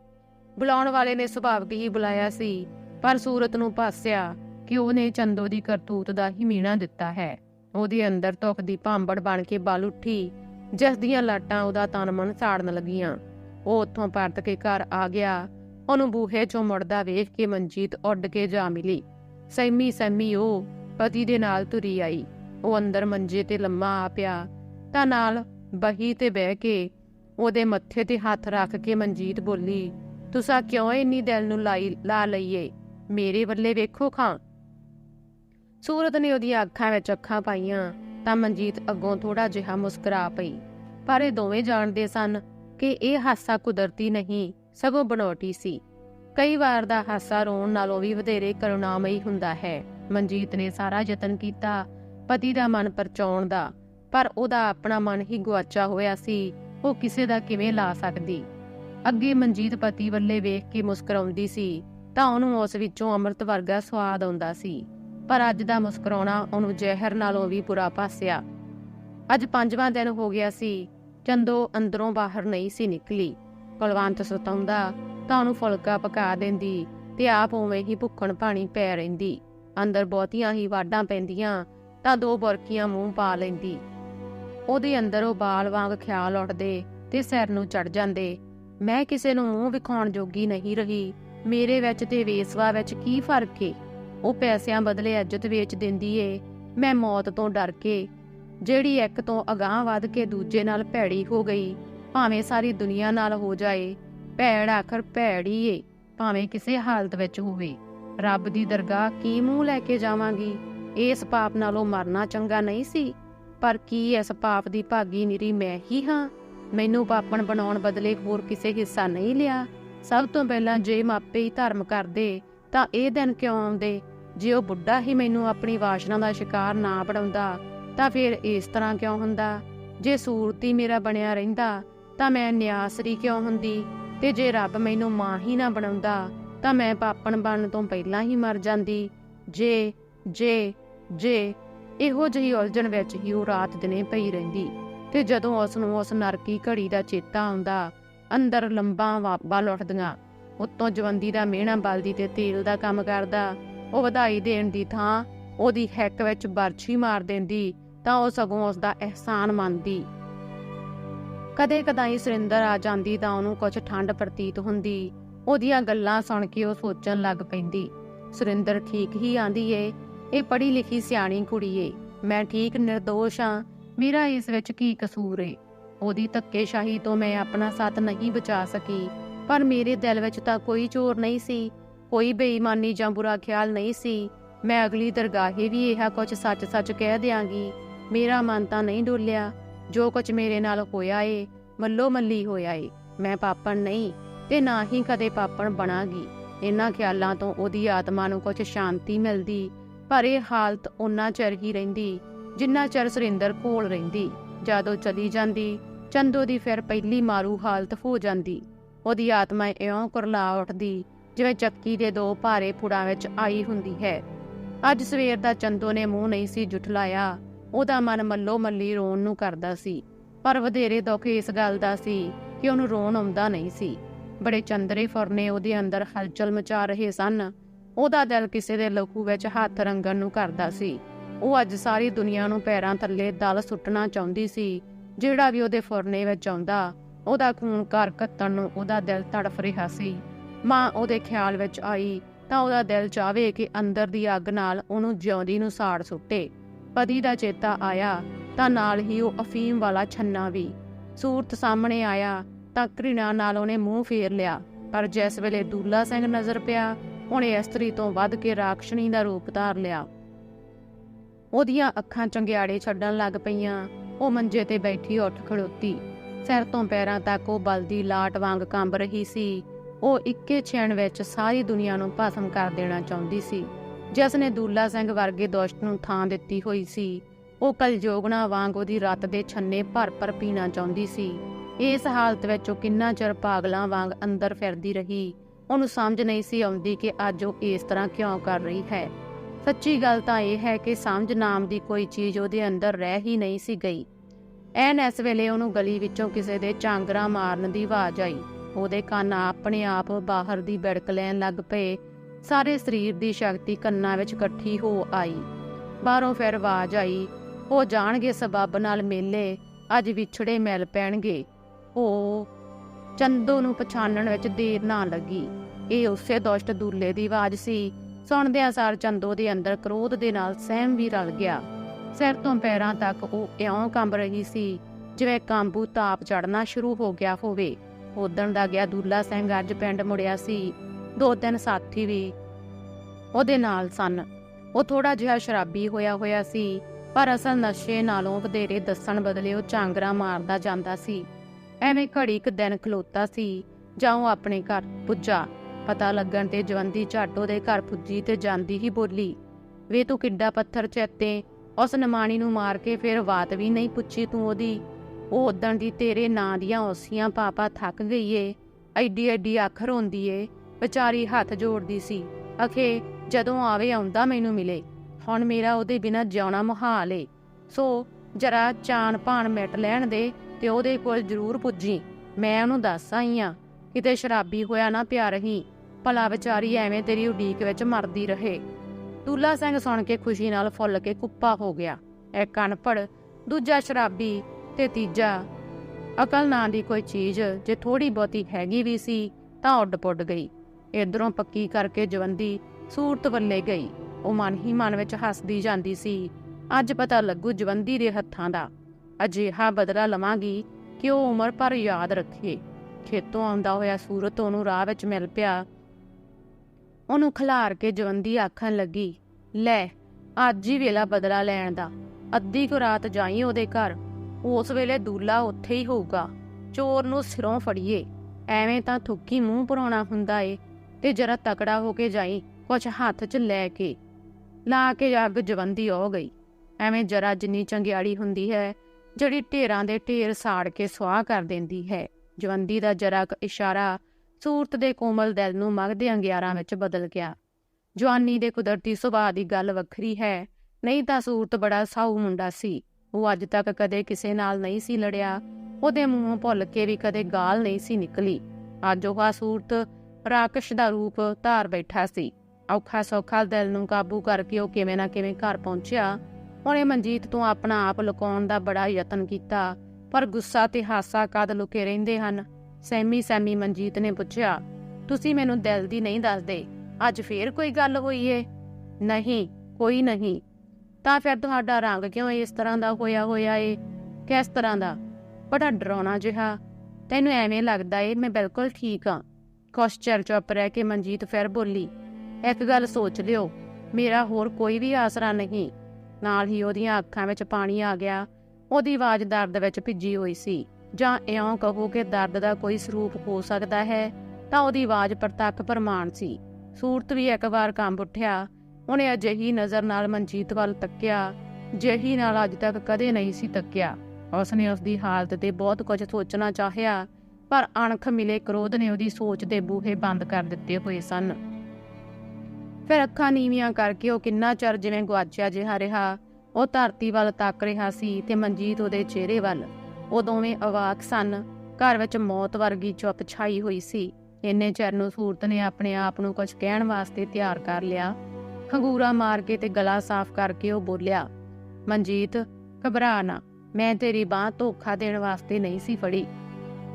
ਬੁਲਾਉਣ ਵਾਲੇ ਨੇ ਸੁਭਾਵਕ ਹੀ ਬੁਲਾਇਆ ਸੀ, ਪਰ ਸੂਰਤ ਨੂੰ ਪਾਸਿਆ ਕਿ ਉਹਨੇ ਚੰਦੋ ਦੀ ਕਰਤੂਤ ਦਾ ਹੀ ਮੀਣਾ ਦਿੱਤਾ ਹੈ। ਉਹਦੇ ਅੰਦਰ ਧੁੱਖ ਦੀ ਭਾਂਬੜ ਬਣ ਕੇ ਬਲ ਉੱਠੀ ਜਿਸ ਦੀਆਂ ਲਾਟਾਂ ਉਹਦਾ ਤਨ ਮਨ ਸਾੜਨ ਲੱਗੀਆਂ। ਉਹ ਉੱਥੋਂ ਪਰਤ ਕੇ ਘਰ ਆ ਗਿਆ। ਉਹਨੂੰ ਬੂਹੇ ਚੋਂ ਮੁੜਦਾ ਵੇਖ ਕੇ ਮਨਜੀਤ ਉੱਡ ਕੇ ਜਾ ਮਿਲੀ। ਸਹਿਮੀ ਸਹਿਮੀ ਉਹ ਪਤੀ ਦੇ ਨਾਲ ਤੁਰੀ ਆਈ। ਉਹ ਅੰਦਰ ਮੰਜੇ ਤੇ ਲੰਮਾ ਆ ਪਿਆ। ਤਾਂ ਨਾਲ ਬਹੀ ਤੇ ਬਹਿ ਕੇ ਉਹਦੇ ਮੱਥੇ ਤੇ ਹੱਥ ਰੱਖ ਕੇ ਮਨਜੀਤ ਬੋਲੀ, ਤੁਸਾਂ ਕਿਉਂ ਇੰਨੀ ਦਿਲ ਨੂੰ ਲਾਈ, ਲਾ ਲਈਏ? ਮੇਰੇ ਵੱਲੇ ਵੇਖੋ ਖਾਂ। ਸੂਰਤ ਨੇ ਉਹਦੀਆਂ ਅੱਖਾਂ ਵਿੱਚ ਅੱਖਾਂ ਪਾਈਆਂ, ਤਾਂ ਮਨਜੀਤ ਅੱਗੋਂ ਥੋੜਾ ਜਿਹਾ ਮੁਸਕਰਾ ਪਈ। ਪਰ ਇਹ ਦੋਵੇਂ ਜਾਣਦੇ ਸਨ ਕਿ ਇਹ ਹਾਸਾ ਕੁਦਰਤੀ ਨਹੀਂ ਸਗੋਂ ਬਣਾਉਟੀ ਸੀ। ਕਈ ਵਾਰ ਦਾ ਹਾਸਾ ਰੋਣ ਨਾਲੋਂ ਵੀ ਵਧੇਰੇ ਕਰੁਣਾਮਈ ਹੁੰਦਾ ਹੈ। ਮਨਜੀਤ ਨੇ ਸਾਰਾ ਯਤਨ ਕੀਤਾ, ਪਤੀ ਦਾ ਮਨ ਪਰਚਾਉਣ ਦਾ, ਪਰ ਉਹਦਾ ਆਪਣਾ ਮਨ ਹੀ ਗੁਆਚਾ ਹੋਇਆ ਸੀ, ਉਹ ਕਿਸੇ ਦਾ ਕਿਵੇਂ ਲਾ ਸਕਦੀ? ਅੱਗੇ ਮਨਜੀਤ ਪਤੀ ਵੱਲੇ ਵੇਖ ਕੇ ਮੁਸਕਰਾਉਂਦੀ ਸੀ, ਤਾਂ ਉਹਨੂੰ ਉਸ ਵਿੱਚੋਂ ਅੰਮ੍ਰਿਤ ਵਰਗਾ ਸਵਾਦ ਆਉਂਦਾ ਸੀ। ਪਰ ਅੱਜ ਦਾ ਮੁਸਕਰਾਉਣਾ ਉਹਨੂੰ ਜ਼ਹਿਰ ਨਾਲੋਂ ਵੀ ਬੁਰਾ ਪਾਸਿਆ ਅੱਜ ਪੰਜਵਾਂ ਦਿਨ ਹੋ ਗਿਆ ਸੀ, ਚੰਦੋ ਅੰਦਰੋਂ ਬਾਹਰ ਨਹੀਂ ਸੀ ਨਿਕਲੀ। ਕੁਲਵੰਤ ਸਤਾਉਂਦਾ ਤਾਂ ਉਹਨੂੰ ਫੁਲਕਾ ਪਕਾ ਦਿੰਦੀ ਤੇ ਆਪ ਉਵੇਂ ਹੀ ਭੁੱਖਣ ਪਾਣੀ ਪੈ ਰਹਿੰਦੀ। ਅੰਦਰ ਬਹੁਤੀਆਂ ਹੀ ਵਾਡਾਂ ਪੈਂਦੀਆਂ ਤਾਂ ਦੋ ਬੁਰਕੀਆਂ ਮੂੰਹ ਪਾ ਲੈਂਦੀ। ਉਹਦੇ ਅੰਦਰ ਉਹ ਬਾਲ ਵਾਂਗ ਖਿਆਲ ਉੱਠਦੇ ਤੇ ਸਿਰ ਨੂੰ ਚੜ ਜਾਂਦੇ। ਮੈਂ ਕਿਸੇ ਨੂੰ ਮੂੰਹ ਵਿਖਾਉਣ ਜੋਗੀ ਨਹੀਂ ਰਹੀ। ਮੇਰੇ ਵਿੱਚ ਤੇ ਵੇਸਵਾ ਵਿੱਚ ਕੀ ਫ਼ਰਕ ਏ? ਉਹ ਪੈਸਿਆਂ ਬਦਲੇ ਇੱਜ਼ਤ ਵੇਚ ਦਿੰਦੀ ਏ। ਮੈਂ ਮੌਤ ਤੋਂ ਡਰ ਕੇ ਜਿਹੜੀ ਇੱਕ ਤੋਂ ਅਗਾਹ ਵੱਧ ਕੇ ਦੂਜੇ ਨਾਲ ਭੈੜੀ ਹੋ ਗਈ ਭਾਵੇਂ ਸਾਰੀ ਦੁਨੀਆ ਨਾਲ ਹੋ ਜਾਏ, ਭੈੜ ਆਖਰ ਭੈੜੀ ਏ, ਭਾਵੇਂ ਕਿਸੇ ਹਾਲਤ ਵਿੱਚ ਹੋਵੇ। ਰੱਬ ਦੀ ਦਰਗਾਹ ਕੀ ਮੂੰਹ ਲੈ ਕੇ ਜਾਵਾਂਗੀ? ਇਸ ਪਾਪ ਨਾਲੋਂ ਮਰਨਾ ਚੰਗਾ ਨਹੀਂ ਸੀ? ਪਰ ਕੀ ਇਸ ਪਾਪ ਦੀ ਭਾਗੀ ਨਿਰੀ ਮੈਂ ਹੀ ਹਾਂ? ਮੈਨੂੰ ਪਾਪਣ ਬਣਾਉਣ ਬਦਲੇ ਹੋਰ ਕਿਸੇ ਹਿੱਸਾ ਨਹੀਂ ਲਿਆ? ਸਭ ਤੋਂ ਪਹਿਲਾਂ ਜੇ ਮਾਪੇ ਹੀ ਧਰਮ ਕਰਦੇ, ਤਾਂ ਇਹ ਦਿਨ ਕਿਉਂ ਆਉਂਦੇ? ਜੇ ਉਹ ਬੁੱਢਾ ਹੀ ਮੈਨੂੰ ਆਪਣੀ ਵਾਸ਼ਨਾ ਦਾ ਸ਼ਿਕਾਰ ਨਾ ਬਣਾਉਂਦਾ, ਤਾਂ ਫਿਰ ਇਸ ਤਰ੍ਹਾਂ ਕਿਉਂ ਹੁੰਦਾ? ਜੇ ਸੂਰਤੀ ਮੇਰਾ ਬਣਿਆ ਰਹਿੰਦਾ ਤਾਂ ਮੈਂ ਨਿਆਸਰੀ ਕਿਉਂ ਹੁੰਦੀ? ਤੇ ਜੇ ਰੱਬ ਮੈਨੂੰ ਮਾਂ ਹੀ ਨਾ ਬਣਾਉਂਦਾ, ਤਾਂ ਮੈਂ ਪਾਪਣ ਬਣਨ ਤੋਂ ਪਹਿਲਾਂ ਹੀ ਮਰ ਜਾਂਦੀ। ਜੇ ਜੇ ਜੇ, ਇਹੋ ਜਿਹੀ ਉਲਝਣ ਵਿੱਚ ਹੀ ਉਹ ਰਾਤ ਦਿਨੇ ਪਈ ਰਹਿੰਦੀ। ਤੇ ਜਦੋਂ ਉਸ ਨੂੰ ਉਸ ਨਰਕੀ ਘੜੀ ਦਾ ਚੇਤਾ ਆਉਂਦਾ, ਅੰਦਰ ਲੰਬਾ ਵੱਲ ਲੁੱਟਦੀਆਂ। ਉੱਤੋਂ ਜਵੰਦੀ ਦਾ ਮਿਹਣਾ ਬਲਦੀ ਤੇ ਤੇਲ ਦਾ ਕੰਮ ਕਰਦਾ। ਉਹ ਵਧਾਈ ਦੇਣ ਦੀ ਥਾਂ ਉਹਦੀ ਹੈਕ ਵਿੱਚ ਬਰਛੀ ਮਾਰ ਦਿੰਦੀ, ਤਾਂ ਉਹ ਸਗੋਂ ਉਸ ਦਾ ਅਹਿਸਾਨ ਮੰਨਦੀ। ਕਦੇ ਕਦਾਈ ਸੁਰਿੰਦਰ ਆ ਜਾਂਦੀ ਤਾਂ ਉਹਨੂੰ ਕੁਝ ਠੰਡ ਪ੍ਰਤੀਤ ਹੁੰਦੀ। ਉਹਦੀਆਂ ਗੱਲਾਂ ਸੁਣ ਕੇ ਉਹ ਸੋਚਣ ਲੱਗ ਪੈਂਦੀ। ਸੁਰਿੰਦਰ ਠੀਕ ਹੀ ਆਂਦੀ ਏ। ਇਹ ਪੜ੍ਹੀ ਲਿਖੀ ਸਿਆਣੀ ਕੁੜੀ ਏ। ਮੈਂ ਠੀਕ નિર્ਦੋਸ਼ ਆ। ਮੇਰਾ ਇਸ ਵਿੱਚ ਕੀ ਕਸੂਰ ਏ? ਉਹਦੀ ਧੱਕੇਸ਼ਾਹੀ ਤੋਂ ਮੈਂ ਆਪਣਾ ਸਾਥ ਨਹੀਂ ਬਚਾ ਸਕੀ। ਪਰ ਮੇਰੇ ਦਿਲ ਵਿੱਚ ਤਾਂ ਕੋਈ ਚੋਰ ਨਹੀਂ ਸੀ। ਕੋਈ ਬੇਈਮਾਨੀ ਜਾਂ ਬੁਰਾ ਖਿਆਲ ਨਹੀਂ ਸੀ। ਮੈਂ ਅਗਲੀ ਦਰਗਾਹੇ ਵੀ ਇਹ ਕੁਝ ਸੱਚ-ਸੱਚ ਕਹਿ ਦਿਆਂਗੀ। ਮੇਰਾ ਮਨ ਤਾਂ ਨਹੀਂ ਡੋਲਿਆ। ਜੋ ਕੁਝ ਮੇਰੇ ਨਾਲ ਹੋਇਆ ਏ, ਮੱਲੋ ਮੱਲੀ ਹੋਇਆ ਏ। ਮੈਂ ਪਾਪਣ ਨਹੀਂ ਤੇ ਨਾ ਹੀ ਕਦੇ ਪਾਪਣ ਬਣਾਗੀ। ਇਹਨਾਂ ਖਿਆਲਾਂ ਤੋਂ ਉਹਦੀ ਆਤਮਾ ਨੂੰ ਕੁਝ ਸ਼ਾਂਤੀ ਮਿਲਦੀ, ਪਰ ਇਹ ਹਾਲਤ ਉਹਨਾਂ ਚਿਰ ਹੀ ਰਹਿੰਦੀ ਜਿੰਨਾ ਚਿਰ ਸੁਰਿੰਦਰ ਕੋਲ ਰਹਿੰਦੀ। ਜਦੋਂ ਚਲੀ ਜਾਂਦੀ, ਚੰਦੋ ਦੀ ਫਿਰ ਪਹਿਲੀ ਮਾਰੂ ਹਾਲਤ ਹੋ ਜਾਂਦੀ। ਉਹਦੀ ਆਤਮਾ ਇਉਂ ਕੁਰਲਾ ਉੱਠਦੀ, ਜਿਵੇਂ ਚੱਕੀ ਦੇ ਦੋ ਭਾਰੇ ਪੁੜਾਂ ਵਿੱਚ ਆਈ ਹੁੰਦੀ ਹੈ। ਅੱਜ ਸਵੇਰ ਦਾ ਚੰਦੋ ਨੇ ਮੂੰਹ ਨਹੀਂ ਸੀ ਜੁਠਲਾਇਆ। ਉਹਦਾ ਮਨ ਮੱਲੋ ਮੱਲੀ ਰੋਣ ਨੂੰ ਕਰਦਾ ਸੀ। ਪਰ ਵਧੇਰੇ ਦੁੱਖ ਇਸ ਗੱਲ ਦਾ ਸੀ ਕਿ ਉਹਨੂੰ ਰੋਣ ਆਉਂਦਾ ਨਹੀਂ ਸੀ। ਬੜੇ ਚੰਦਰੇ ਫੁਰਨੇ ਉਹਦੇ ਅੰਦਰ ਹਲਚਲ ਮਚਾ ਰਹੇ ਸਨ। ਉਹਦਾ ਦਿਲ ਕਿਸੇ ਦੇ ਲਹੂ ਵਿੱਚ ਹੱਥ ਰੰਗਣ ਨੂੰ ਕਰਦਾ ਸੀ। ਉਹ ਅੱਜ ਸਾਰੀ ਦੁਨੀਆ ਨੂੰ ਪੈਰਾਂ ਥੱਲੇ ਦਲ ਸੁੱਟਣਾ ਚਾਹੁੰਦੀ ਸੀ। ਜਿਹੜਾ ਵੀ ਉਹਦੇ ਫੁਰਨੇ ਵਿੱਚ ਆਉਂਦਾ, ਉਹਦਾ ਖੂਨ ਘਰ ਕੱਤਣ ਨੂੰ ਉਹਦਾ ਦਿਲ ਤੜਫ ਰਿਹਾ ਸੀ। ਮਾਂ ਉਹਦੇ ਖਿਆਲ ਵਿੱਚ ਆਈ ਤਾਂ ਉਹਦਾ ਦਿਲ ਚਾਹਵੇ ਕਿ ਅੰਦਰ ਦੀ ਅੱਗ ਨਾਲ ਉਹਨੂੰ ਜਿਉਂਦੀ ਨੂੰ ਸਾੜ ਸੁੱਟੇ। ਪਤੀ ਦਾ ਚੇਤਾ ਆਇਆ ਤਾਂ ਨਾਲ ਹੀ ਉਹ ਅਫੀਮ ਵਾਲਾ ਛੰਨਾ ਵੀ। ਸੂਰਤ ਸਾਹਮਣੇ ਆਇਆ ਤਾਂ ਘ੍ਰਿਣਾ ਨਾਲ ਉਹਨੇ ਮੂੰਹ ਫੇਰ ਲਿਆ। ਪਰ ਜਿਸ ਵੇਲੇ ਦੂਲਾ ਸਿੰਘ ਨਜ਼ਰ ਪਿਆ, ਉਹਨੇ ਇਸਤਰੀ ਤੋਂ ਵੱਧ ਕੇ ਰਾਖਸ਼ਣੀ ਦਾ ਰੂਪ ਧਾਰ ਲਿਆ। ਉਹਦੀਆਂ ਅੱਖਾਂ ਚੰਗਿਆੜੇ ਛੱਡਣ ਲੱਗ ਪਈਆਂ। ਉਹ ਮੰਜੇ ਤੇ ਬੈਠੀ ਉੱਠ ਖੜੋਤੀ। ਸਿਰ ਤੋਂ ਪੈਰਾਂ ਤੱਕ ਉਹ ਬਲਦੀ ਲਾਟ ਵਾਂਗ ਕੰਬ ਰਹੀ ਸੀ। ਉਹ ਇੱਕੇ ਛੇਣ ਵਿੱਚ ਸਾਰੀ ਦੁਨੀਆ ਨੂੰ ਭਸਮ ਕਰ ਦੇਣਾ ਚਾਹੁੰਦੀ ਸੀ। ਜਿਸ ਨੇ ਦੂਲਾ ਸਿੰਘ ਵਰਗੇ ਦੁਸ਼ਟ ਨੂੰ ਥਾਂ ਦਿੱਤੀ ਹੋਈ ਸੀ। ਉਹ ਕਲਯੋਗਣਾ ਵਾਂਗ ਉਹਦੀ ਰੱਤ ਦੇ ਛੰਨੇ ਭਰ ਭਰ ਪੀਣਾ ਚਾਹੁੰਦੀ ਸੀ। ਇਸ ਹਾਲਤ ਵਿੱਚ ਉਹ ਕਿੰਨਾ ਚਿਰ ਪਾਗਲਾਂ ਵਾਂਗ ਅੰਦਰ ਫਿਰਦੀ ਰਹੀ, ਉਹਨੂੰ ਸਮਝ ਨਹੀਂ ਸੀ ਆਉਂਦੀ ਕਿ ਅੱਜ ਉਹ ਇਸ ਤਰ੍ਹਾਂ ਕਿਉਂ ਕਰ ਰਹੀ ਹੈ। ਸੱਚੀ ਗੱਲ ਤਾਂ ਇਹ ਹੈ ਕਿ ਸਮਝ ਨਾਮ ਦੀ ਕੋਈ ਚੀਜ਼ ਉਹਦੇ ਅੰਦਰ ਰਹਿ ਹੀ ਨਹੀਂ ਸੀ ਗਈ। ਐਨ ਇਸ ਵੇਲੇ ਉਹਨੂੰ ਗਲੀ ਵਿੱਚੋਂ ਕਿਸੇ ਦੇ ਚਾਂਗਰਾ ਮਾਰਨ ਦੀ ਆਵਾਜ਼ ਆਈ। ਉਹਦੇ ਕੰਨ ਆਪਣੇ ਆਪ ਬਾਹਰ ਦੀ ਬਿੜਕ ਲੈਣ ਲੱਗ ਪਏ। ਸਾਰੇ ਸਰੀਰ ਦੀ ਸ਼ਕਤੀ ਕੰਨਾਂ ਵਿੱਚ ਇਕੱਠੀ ਹੋ ਆਈ। ਬਾਹਰੋਂ ਫਿਰ ਆਵਾਜ਼ ਆਈ, ਉਹ ਜਾਣਗੇ ਸਬੱਬ ਨਾਲ ਮੇਲੇ, ਅੱਜ ਵਿਛੜੇ ਮਿਲ ਪੈਣਗੇ। ਉਹ ਚੰਦੋ ਨੂੰ ਪਛਾਣਨ ਵਿੱਚ ਦੇਰ ਨਾ ਲੱਗੀ। ਇਹ ਉਸੇ ਦੁਸ਼ਟ ਦੂਲੇ ਦੀ ਆਵਾਜ਼ ਸੀ। ਸੁਣਦਿਆਂ ਸਾਰ ਚੰਦੋ ਦੇ ਅੰਦਰ ਕ੍ਰੋਧ ਦੇ ਨਾਲ ਸਹਿਮ ਵੀ ਰਲ ਗਿਆ। ਸਿਰ ਤੋਂ ਪੈਰਾਂ ਤੱਕ ਉਹ ਇਉਂ ਕੰਬ ਰਹੀ ਸੀ, ਜਿਵੇਂ ਕਾਂਬੂ ਤਾਪ ਚੜਨਾ ਸ਼ੁਰੂ ਹੋ ਗਿਆ ਹੋਵੇ। ਉਦਣ ਦਾ ਗਿਆ ਦੂਲਾ ਸਿੰਘ ਅੱਜ ਪਿੰਡ ਮੁੜਿਆ ਸੀ। ਦੋ ਤਿੰਨ ਸਾਥੀ ਵੀ ਉਹਦੇ ਨਾਲ ਸਨ। ਉਹ ਥੋੜਾ ਜਿਹਾ ਸ਼ਰਾਬੀ ਹੋਇਆ ਹੋਇਆ ਸੀ, ਪਰ ਅਸਲ ਨਸ਼ੇ ਨਾਲੋਂ ਵਧੇਰੇ ਦੱਸਣ ਬਦਲੇ ਉਹ ਚਾਂਗਰਾ ਮਾਰਦਾ ਜਾਂਦਾ ਸੀ। ਐਵੇਂ ਘੜੀ ਇੱਕ ਦਿਨ ਖਲੋਤਾ ਸੀ, ਜਾਂ ਉਹ ਆਪਣੇ ਘਰ ਪੁੱਜਾ। ਪਤਾ ਲੱਗਣ ਤੇ ਜਵੰਦੀ ਝਾਟੋ ਦੇ ਘਰ ਪੁੱਜੀ ਤੇ ਜਾਂਦੀ ਹੀ ਬੋਲੀ, ਵੇ ਤੂੰ ਕਿੱਡਾ ਪੱਥਰ ਚੈਤੇ, ਉਸ ਨਮਾਣੀ ਨੂੰ ਮਾਰ ਕੇ ਫਿਰ ਬਾਤ ਵੀ ਨਹੀਂ ਪੁੱਛੀ ਤੂੰ ਉਹਦੀ। ਉਹ ਉਦਣ ਦੀ ਤੇਰੇ ਨਾਂ ਦੀਆਂ ਔਸੀਆਂ ਪਾਪਾ ਥੱਕ ਗਈ ਏ, ਐਡੀ ਐਡੀ ਅੱਖ ਰੋਂਦੀ ਏ ਵਿਚਾਰੀ ਹੱਥ ਜੋੜਦੀ ਸੀ। ਅਖੇ, ਜਦੋਂ ਆਵੇ ਆਉਂਦਾ ਮੈਨੂੰ ਮਿਲੇ। ਹੁਣ ਮੇਰਾ ਉਹਦੇ ਬਿਨਾਂ ਜਿਉਣਾ ਮੁਹਾਲ ਏ। ਸੋ ਜਰਾ ਚਾਨ ਭਾਣ ਮਿਟ ਲੈਣ ਦੇ ਤੇ ਉਹਦੇ ਕੋਲ ਜ਼ਰੂਰ ਪੁੱਜੀ। ਮੈਂ ਉਹਨੂੰ ਦੱਸ ਆਈ ਆ, ਕਿਤੇ ਸ਼ਰਾਬੀ ਹੋਇਆ ਨਾ ਪਿਆ ਰਹੀ। ਭਲਾ ਵਿਚਾਰੀ ਐਵੇਂ ਤੇਰੀ ਉਡੀਕ ਵਿੱਚ ਮਰਦੀ ਰਹੇ। ਦੂਲਾ ਸਿੰਘ ਸੁਣ ਕੇ ਖੁਸ਼ੀ ਨਾਲ ਫੁੱਲ ਕੇ ਕੁੱਪਾ ਹੋ ਗਿਆ। ਇੱਕ ਅਨਪੜ ਦੂਜਾ ਸ਼ਰਾਬੀ ਤੇ ਤੀਜਾ। ਅਕਲ ਨਾਂ ਦੀ ਕੋਈ ਚੀਜ਼ ਜੇ ਥੋੜੀ ਬਹੁਤੀ ਹੈਗੀ ਵੀ ਸੀ ਤਾਂ ਉੱਡ ਪੁੱਡ ਗਈ। ਇਧਰੋਂ ਪੱਕੀ ਕਰਕੇ ਜਵੰਦੀ ਸੂਰਤ ਵੱਲੇ ਗਈ। ਉਹ ਮਨ ਹੀ ਮਨ ਵਿੱਚ ਹੱਸਦੀ ਜਾਂਦੀ ਸੀ। ਅੱਜ ਪਤਾ ਲੱਗੂ ਜਵੰਦੀ ਦੇ ਹੱਥਾਂ ਦਾ। ਅਜਿਹਾ ਬਦਲਾ ਲਵਾਂਗੀ ਕਿ ਉਹ ਉਮਰ ਭਰ ਯਾਦ ਰੱਖੀਏ ਖੇਤੋਂ ਆਉਂਦਾ ਹੋਇਆ ਸੂਰਤ ਉਹਨੂੰ ਰਾਹ ਵਿੱਚ ਮਿਲ ਪਿਆ। ਉਹਨੂੰ ਖਿਲਾਰ ਕੇ ਜਵੰਦੀ ਆਖਣ ਲੱਗੀ, ਲੈ, ਅੱਜ ਹੀ ਵੇਲਾ ਬਦਲਾ ਲੈਣ ਦਾ। ਅੱਧੀ ਕੁ ਰਾਤ ਜਾਈ ਉਹਦੇ ਘਰ। ਉਸ ਵੇਲੇ ਦੂਲਾ ਉੱਥੇ ਹੀ ਹੋਊਗਾ। ਚੋਰ ਨੂੰ ਸਿਰੋਂ ਫੜੀਏ। ਐਵੇਂ ਤਾਂ ਥੁੱਕੀ ਮੂੰਹ ਭਰਾਉਣਾ ਹੁੰਦਾ ਏ। ਤੇ ਜਰਾ ਤਕੜਾ ਹੋ ਕੇ ਜਾਈ, ਕੁਛ ਹੱਥ 'ਚ ਲੈ ਕੇ। ਲਾ ਕੇ ਅੱਗ ਜਵੰਦੀ ਹੋ ਗਈ। ਐਵੇਂ ਜਰਾ ਜਿੰਨੀ ਚੰਗਿਆੜੀ ਹੁੰਦੀ ਹੈ, ਜਿਹੜੀ ਢੇਰਾਂ ਦੇ ਢੇਰ ਸਾੜ ਕੇ ਸੁਆਹ ਕਰ ਦਿੰਦੀ ਹੈ। ਜਵੰਦੀ ਦਾ ਜਰਾ ਇਸ਼ਾਰਾ ਸੂਰਤ ਦੇ ਕੋਮਲ ਦਿਲ ਨੂੰ ਮਗਦੇ ਅੰਗਿਆਰਾਂ ਵਿੱਚ ਬਦਲ ਗਿਆ। ਜਵਾਨੀ ਦੇ ਕੁਦਰਤੀ ਸੁਭਾਅ ਦੀ ਗੱਲ ਵੱਖਰੀ ਹੈ। ਨਹੀਂ ਤਾਂ ਸੂਰਤ ਬੜਾ ਸਾਊ ਮੁੰਡਾ ਸੀ। ਉਹ ਅੱਜ ਤੱਕ ਕਦੇ ਕਿਸੇ ਨਾਲ ਨਹੀਂ ਸੀ ਲੜਿਆ। ਉਹਦੇ ਮੂੰਹੋਂ ਭੁੱਲ ਕੇ ਵੀ ਕਦੇ ਗਾਲ ਨਹੀਂ ਸੀ ਨਿਕਲੀ। ਅੱਜ ਉਹ ਸੂਰਤ ਰਾਕਸ਼ ਦਾ ਰੂਪ ਧਾਰ ਬੈਠਾ ਸੀ। ਔਖਾ ਸੌਖਾ ਦਿਲ ਨੂੰ ਕਾਬੂ ਕਰਕੇ ਉਹ ਕਿਵੇਂ ਨਾ ਕਿਵੇਂ ਘਰ ਪਹੁੰਚਿਆ। ਉਹਨੇ ਮਨਜੀਤ ਤੋਂ ਆਪਣਾ ਆਪ ਲੁਕਾਉਣ ਦਾ ਬੜਾ ਯਤਨ ਕੀਤਾ, ਪਰ ਗੁੱਸਾ ਤੇ ਹਾਸਾ ਕਦ ਲੁਕੇ ਰਹਿੰਦੇ ਹਨ? ਸਹਿਮੀ ਸਹਿਮੀ ਮਨਜੀਤ ਨੇ ਪੁੱਛਿਆ, ਤੁਸੀਂ ਮੈਨੂੰ ਦਿਲ ਦੀ ਨਹੀਂ ਦੱਸਦੇ, ਅੱਜ ਫੇਰ ਕੋਈ ਗੱਲ ਹੋਈ ਏ? ਨਹੀਂ, ਕੋਈ ਨਹੀਂ। ਤਾਂ ਫਿਰ ਤੁਹਾਡਾ ਰੰਗ ਕਿਉਂ ਇਸ ਤਰ੍ਹਾਂ ਦਾ ਹੋਇਆ ਹੋਇਆ ਏ? ਕਿਸ ਤਰ੍ਹਾਂ ਦਾ? ਬੜਾ ਡਰਾਉਣਾ ਜਿਹਾ। ਤੈਨੂੰ ਐਵੇਂ ਲੱਗਦਾ ਏ ਮੈਂ ਬਿਲਕੁਲ ਠੀਕ ਆ। ਕੁਛ ਚੁੱਪ ਰਹਿ ਕੇ ਮਨਜੀਤ ਫਿਰ ਬੋਲੀ, ਇੱਕ ਗੱਲ ਸੋਚ ਲਿਓ, ਮੇਰਾ ਹੋਰ ਕੋਈ ਵੀ ਆਸਰਾ ਨਹੀਂ। ਨਾਲ ਹੀ ਉਹਦੀਆਂ ਅੱਖਾਂ ਵਿੱਚ ਪਾਣੀ ਆ ਗਿਆ, ਉਹਦੀ ਆਵਾਜ਼ ਦਰਦ ਵਿੱਚ ਭਿੱਜੀ ਹੋਈ ਸੀ। ਜਾਂ ਇਉਂ ਕਹੋ ਕਿ ਦਰਦ ਦਾ ਕੋਈ ਸਰੂਪ ਹੋ ਸਕਦਾ ਹੈ? ਤਾਂ ਉਹਦੀ ਆਵਾਜ਼ ਪ੍ਰਤੱਖ ਪ੍ਰਮਾਣ ਸੀ। ਸੂਰਤ ਵੀ ਇੱਕ ਵਾਰ ਕੰਬ ਉੱਠਿਆ, ਉਹਨੇ ਅਜਿਹੀ ਨਜ਼ਰ ਨਾਲ ਮਨਜੀਤ ਵੱਲ ਤੱਕਿਆ, ਜਿਹੀ ਨਾਲ ਅੱਜ ਤੱਕ ਕਦੇ ਨਹੀਂ ਸੀ ਤੱਕਿਆ। ਉਸਨੇ ਉਸ ਦੀ ਹਾਲਤ ਤੇ ਬਹੁਤ ਕੁਝ ਸੋਚਣਾ ਚਾਹਿਆ ਪਰ ਅਣਖ ਮਿਲੇ ਕ੍ਰੋਧ ਨੇ ਉਹਦੀ ਸੋਚ ਦੇ ਬੂਹੇ ਬੰਦ ਕਰ ਦਿੱਤੇ ਹੋਏ ਸਨ। ਫਿਰ ਅੱਖਾਂ ਨੀਵੀਆਂ ਕਰਕੇ ਉਹ ਕਿੰਨਾ ਚਿਰ ਜਿਵੇਂ ਗੁਆਚਿਆ ਜਿਹਾ ਰਿਹਾ, ਉਹ ਧਰਤੀ ਵੱਲ ਤੱਕ ਰਿਹਾ ਸੀ ਤੇ ਮਨਜੀਤ ਉਹਦੇ ਚਿਹਰੇ ਵੱਲ, ਉਹ ਦੋਵੇਂ ਅਵਾਕ ਸਨ, ਘਰ ਵਿੱਚ ਮੌਤ ਵਰਗੀ ਚੁੱਪ ਛਾਈ ਹੋਈ ਸੀ। ਇੰਨੇ ਚਿਰ ਨੂੰ ਸੂਰਤ ਨੇ ਆਪਣੇ ਆਪ ਨੂੰ ਕੁਝ ਕਹਿਣ ਵਾਸਤੇ ਤਿਆਰ ਕਰ ਲਿਆ। ਖੰਗੂਰਾ ਮਾਰ ਕੇ ਤੇ ਗਲਾ ਸਾਫ਼ ਕਰਕੇ ਉਹ ਬੋਲਿਆ, ਮਨਜੀਤ, ਘਬਰਾ ਨਾ, ਮੈਂ ਤੇਰੀ ਬਾਹ ਧੋਖਾ ਦੇਣ ਵਾਸਤੇ ਨਹੀਂ ਸੀ ਫੜੀ।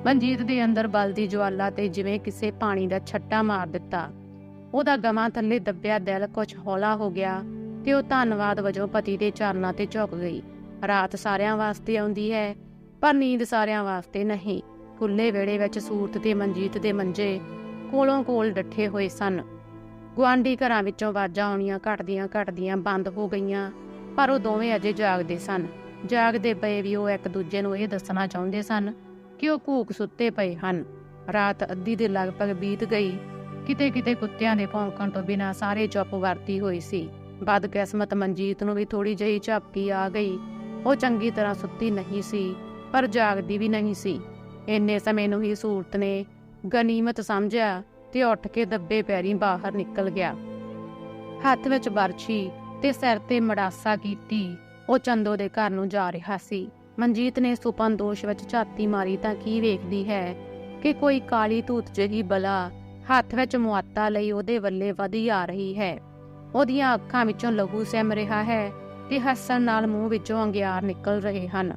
ਮਨਜੀਤ ਦੇ ਅੰਦਰ ਬਲਦੀ ਜਵਾਲਾ ਤੇ ਜਿਵੇਂ ਕਿਸੇ ਪਾਣੀ ਦਾ ਛੱਟਾ ਮਾਰ ਦਿੱਤਾ। ਉਹਦਾ ਗਮਾਂ ਥੱਲੇ ਦੱਬਿਆ ਦਿਲ ਕੁਝ ਹੌਲਾ ਹੋ ਗਿਆ ਤੇ ਉਹ ਧੰਨਵਾਦ ਵਜੋਂ ਪਤੀ ਦੇ ਚਰਨਾਂ ਤੇ ਝੁਕ ਗਈ। ਰਾਤ ਸਾਰਿਆਂ ਵਾਸਤੇ ਆਉਂਦੀ ਹੈ, ਪਰ ਨੀਂਦ ਸਾਰਿਆਂ ਵਾਸਤੇ ਨਹੀਂ। ਖੁੱਲੇ ਵੇੜੇ ਵਿੱਚ ਸੂਰਤ ਤੇ ਮਨਜੀਤ ਦੇ ਮੰਜੇ ਕੋਲੋਂ ਕੋਲ ਡੱਠੇ ਹੋਏ ਸਨ। ਗੁਆਂਢੀ ਘਰਾਂ ਵਿੱਚੋਂ ਆਵਾਜ਼ਾਂ ਆਉਣੀਆਂ ਘਟਦੀਆਂ ਘਟਦੀਆਂ ਬੰਦ ਹੋ ਗਈਆਂ, ਪਰ ਉਹ ਦੋਵੇਂ ਅਜੇ ਜਾਗਦੇ ਸਨ। ਜਾਗਦੇ ਪਏ ਵੀ ਉਹ ਇੱਕ ਦੂਜੇ ਨੂੰ ਇਹ ਦੱਸਣਾ ਚਾਹੁੰਦੇ ਸਨ ਕਿ ਉਹ ਘੂਕ ਸੁੱਤੇ ਪਏ ਹਨ? ਰਾਤ ਅੱਧੀ ਦੇ ਲਗਭਗ ਬੀਤ ਗਈ। ਕਿਤੇ ਕਿਤੇ ਕੁੱਤਿਆਂ ਦੇ ਭੌਂਕਣ ਤੋਂ ਬਿਨਾਂ ਸਾਰੇ ਚੁੱਪ ਵਰਤੀ ਹੋਈ ਸੀ। ਬਦਕਿਸਮਤ ਮਨਜੀਤ ਨੂੰ ਵੀ ਥੋੜੀ ਜਿਹੀ ਝਪਕੀ ਆ ਗਈ। ਉਹ ਚੰਗੀ ਤਰ੍ਹਾਂ ਸੁੱਤੀ ਨਹੀਂ ਸੀ, ਪਰ ਜਾਗਦੀ ਵੀ ਨਹੀਂ ਸੀ। ਇੰਨੇ ਸਮੇਂ ਨੂੰ ਹੀ ਸੂਰਤ ਨੇ ਗਨੀਮਤ ਸਮਝਿਆ ਤੇ ਉੱਠ ਕੇ ਦੱਬੇ ਪੈਰੀਂ ਬਾਹਰ ਨਿਕਲ ਗਿਆ। ਹੱਥ ਵਿੱਚ ਬਰਛੀ ਤੇ ਸਿਰ ਤੇ ਮੜਾਸਾ ਕੀਤੀ, ਉਹ ਚੰਦੋ ਦੇ ਘਰ ਨੂੰ ਜਾ ਰਿਹਾ ਸੀ। ਮਨਜੀਤ ਨੇ ਸੁਪਨ ਦੋਸ਼ ਵਿੱਚ ਝਾਤੀ ਮਾਰੀ ਤਾਂ ਕੀ ਵੇਖਦੀ ਹੈ ਕਿ ਕੋਈ ਕਾਲੀ ਧੂਤ ਜਿਹੀ ਬਲਾ ਹੱਥ ਵਿੱਚ ਮੁਆਤਾ ਲਈ ਉਹਦੇ ਵੱਲੇ ਵਧੀ ਆ ਰਹੀ ਹੈ। ਉਹਦੀਆਂ ਅੱਖਾਂ ਵਿੱਚੋਂ ਲਹੂ ਸਹਿਮ ਰਿਹਾ ਹੈ ਤੇ ਹੱਸਣ ਨਾਲ ਮੂੰਹ ਵਿੱਚੋਂ ਅੰਗਿਆਰ ਨਿਕਲ ਰਹੇ ਹਨ।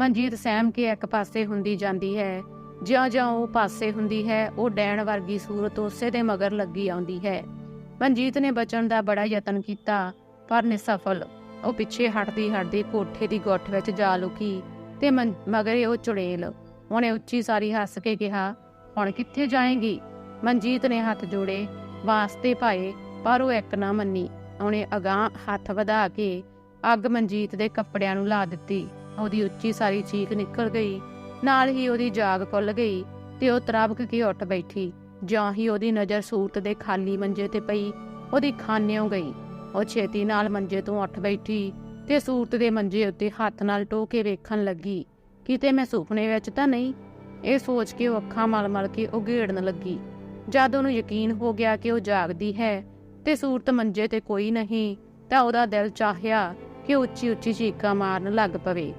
ਮਨਜੀਤ ਸਹਿਮ ਕੇ ਇੱਕ ਪਾਸੇ ਹੁੰਦੀ ਜਾਂਦੀ ਹੈ ਜਿਉਂ-ਜਿਉਂ ਉਹ ਪਾਸੇ ਹੁੰਦੀ ਹੈ, ਉਹ ਡੈਣ ਵਰਗੀ ਸੂਰਤ ਉਸੇ ਦੇ ਮਗਰ ਲੱਗੀ ਆਉਂਦੀ ਹੈ। ਮਨਜੀਤ ਨੇ ਬਚਣ ਦਾ ਬੜਾ ਯਤਨ ਕੀਤਾ, ਪਰ ਨਿਸਫਲ ਉਹ ਪਿੱਛੇ ਹਟਦੀ ਹਟਦੀ ਕੋਠੇ ਦੀ ਗੁੱਠ ਵਿੱਚ ਜਾ ਲੁਕੀ ਤੇ ਮਗਰੇ ਉਹ ਚੁੜੇਲ। ਉਹਨੇ ਉੱਚੀ ਸਾਰੀ ਹੱਸ ਕੇ ਕਿਹਾ, ਹੁਣ ਕਿੱਥੇ ਜਾਏਂਗੀ? ਮਨਜੀਤ ਨੇ ਹੱਥ ਜੋੜੇ, ਵਾਸਤੇ ਪਾਏ ਪਰ ਉਹ ਇੱਕ ਨਾ ਮੰਨੀ। ਉਹਨੇ ਅਗਾਹ ਹੱਥ ਵਧਾ ਕੇ ਅੱਗ ਮਨਜੀਤ ਦੇ ਕੱਪੜਿਆਂ ਨੂੰ ਲਾ ਦਿੱਤੀ। ਉਹਦੀ ਉੱਚੀ ਸਾਰੀ ਚੀਕ ਨਿਕਲ ਗਈ। ਨਾਲ ਹੀ ਉਹਦੀ ਜਾਗ ਖੁੱਲ ਗਈ ਤੇ ਉਹ ਤਰਾਬਕ ਕੇ ਉੱਠ ਬੈਠੀ। ਜਾਂ ਹੀ ਉਹਦੀ ਨਜ਼ਰ ਸੂਰਤ ਦੇ ਖਾਲੀ ਮੰਜੇ ਤੇ ਪਈ, ਉਹਦੀ ਖਾਨਿਓਂ ਗਈ। ਉਹ ਛੇਤੀ ਨਾਲ ਮੰਜੇ ਤੋਂ ਉੱਠ ਬੈਠੀ ਤੇ ਸੂਰਤ ਦੇ ਮੰਜੇ ਉੱਤੇ ਹੱਥ ਨਾਲ ਟੋ ਕੇ ਵੇਖਣ ਲੱਗੀ। ਕਿਤੇ ਮੈਂ ਸੁਪਨੇ ਵਿੱਚ ਤਾਂ ਨਹੀਂ? ਇਹ ਸੋਚ ਕੇ ਉਹ ਅੱਖਾਂ ਮਲ-ਮਲ ਕੇ ਉਘੇੜਨ ਲੱਗੀ। ਜਦ ਉਹਨੂੰ ਯਕੀਨ ਹੋ ਗਿਆ ਕਿ ਉਹ ਜਾਗਦੀ ਹੈ ਤੇ ਸੂਰਤ ਮੰਜੇ ਤੇ ਕੋਈ ਨਹੀਂ, ਤਾਂ ਉਹਦਾ ਦਿਲ ਚਾਹਿਆ ਕਿ ਉੱਚੀ ਉੱਚੀ ਚੀਕਾਂ ਮਾਰਨ ਲੱਗ ਪਵੇ।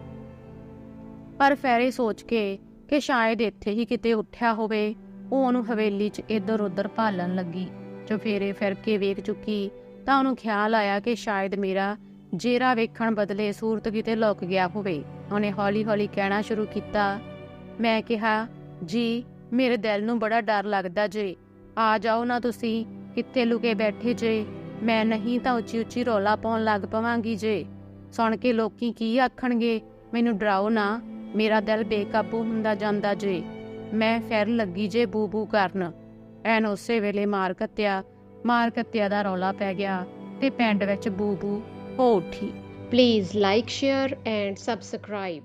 ਪਰ ਫੈਰੇ ਸੋਚ ਕੇ ਕਿ ਸ਼ਾਇਦ ਇੱਥੇ ਹੀ ਕਿਤੇ ਉੱਠਿਆ ਹੋਵੇ, ਉਹ ਉਹਨੂੰ ਹਵੇਲੀ 'ਚ ਇੱਧਰ ਉੱਧਰ ਭਾਲਣ ਲੱਗੀ। ਜੋ ਫੇਰੇ ਫਿਰ ਕੇ ਵੇਖ ਚੁੱਕੀ ਤਾਂ ਉਹਨੂੰ ਖਿਆਲ ਆਇਆ ਕਿ ਸ਼ਾਇਦ ਮੇਰਾ ਜੇਰਾ ਵੇਖਣ ਬਦਲੇ ਸੂਰਤ ਕਿਤੇ ਲੁਕ ਗਿਆ ਹੋਵੇ। ਉਹਨੇ ਹੌਲੀ-ਹੌਲੀ ਕਹਿਣਾ ਸ਼ੁਰੂ ਕੀਤਾ। ਮੈਂ ਕਿਹਾ, ਜੀ, ਮੇਰੇ ਦਿਲ ਨੂੰ ਬੜਾ ਡਰ ਲੱਗਦਾ ਜੇ। ਆ ਜਾਓ ਨਾ ਤੁਸੀਂ, ਕਿੱਥੇ ਲੁਕੇ ਬੈਠੇ ਜੇ। ਮੈਂ ਨਹੀਂ ਤਾਂ ਉੱਚੀ ਉੱਚੀ ਰੋਲਾ ਪਾਉਣ ਲੱਗ ਪਵਾਂਗੀ ਜੇ। ਸੁਣ ਕੇ ਲੋਕੀ ਕੀ ਆਖਣਗੇ? ਮੈਨੂੰ ਡਰਾਓ ਨਾ। ਮੇਰਾ ਦਿਲ ਬੇਕਾਬੂ ਹੁੰਦਾ ਜਾਂਦਾ ਜੇ। ਮੈਂ ਫਿਰ ਲੱਗੀ ਜੇ ਬੂ ਬੂ ਕਰਨ। ਐਨ ਉਸੇ ਵੇਲੇ ਮਾਰ ਕੱਤਿਆ। ਮਾਰ ਕੱਤਿਆ ਦਾ ਰੌਲਾ ਪੈ ਗਿਆ ਤੇ ਪਿੰਡ ਵਿੱਚ ਬੂ ਬੂ ਹੋ ਉੱਠੀ please like share and subscribe